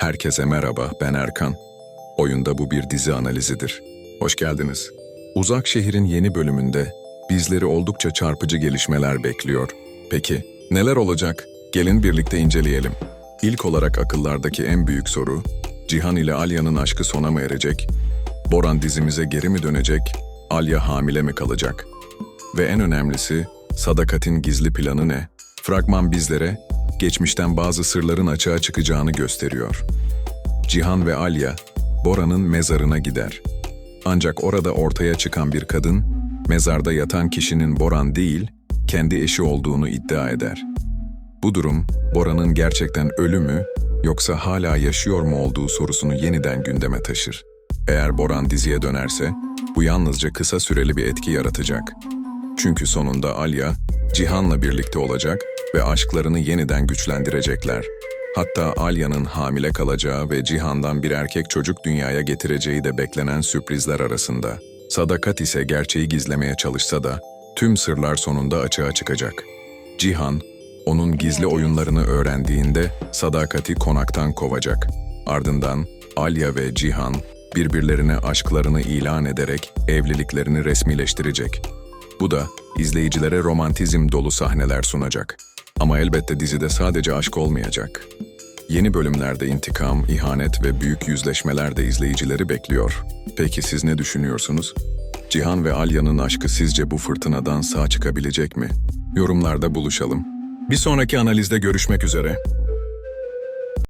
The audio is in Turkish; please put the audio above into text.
Herkese merhaba, ben Erkan. Oyunda bu bir dizi analizidir. Hoş geldiniz. Uzak Şehir'in yeni bölümünde bizleri oldukça çarpıcı gelişmeler bekliyor. Peki, neler olacak? Gelin birlikte inceleyelim. İlk olarak akıllardaki en büyük soru, Cihan ile Alya'nın aşkı sona mı erecek? Boran dizimize geri mi dönecek? Alya hamile mi kalacak? Ve en önemlisi, Sadakat'in gizli planı ne? Fragman bizlere, geçmişten bazı sırların açığa çıkacağını gösteriyor. Cihan ve Alya, Bora'nın mezarına gider. Ancak orada ortaya çıkan bir kadın, mezarda yatan kişinin Boran değil, kendi eşi olduğunu iddia eder. Bu durum, Bora'nın gerçekten ölü mü, yoksa hala yaşıyor mu olduğu sorusunu yeniden gündeme taşır. Eğer Boran diziye dönerse, bu yalnızca kısa süreli bir etki yaratacak. Çünkü sonunda Alya, Cihan'la birlikte olacak ve aşklarını yeniden güçlendirecekler. Hatta Alya'nın hamile kalacağı ve Cihan'dan bir erkek çocuk dünyaya getireceği de beklenen sürprizler arasında. Sadakat ise gerçeği gizlemeye çalışsa da tüm sırlar sonunda açığa çıkacak. Cihan, onun gizli oyunlarını öğrendiğinde Sadakat'i konaktan kovacak. Ardından Alya ve Cihan birbirlerine aşklarını ilan ederek evliliklerini resmileştirecek. Bu da izleyicilere romantizm dolu sahneler sunacak. Ama elbette dizide sadece aşk olmayacak. Yeni bölümlerde intikam, ihanet ve büyük yüzleşmeler de izleyicileri bekliyor. Peki siz ne düşünüyorsunuz? Cihan ve Alya'nın aşkı sizce bu fırtınadan sağ çıkabilecek mi? Yorumlarda buluşalım. Bir sonraki analizde görüşmek üzere.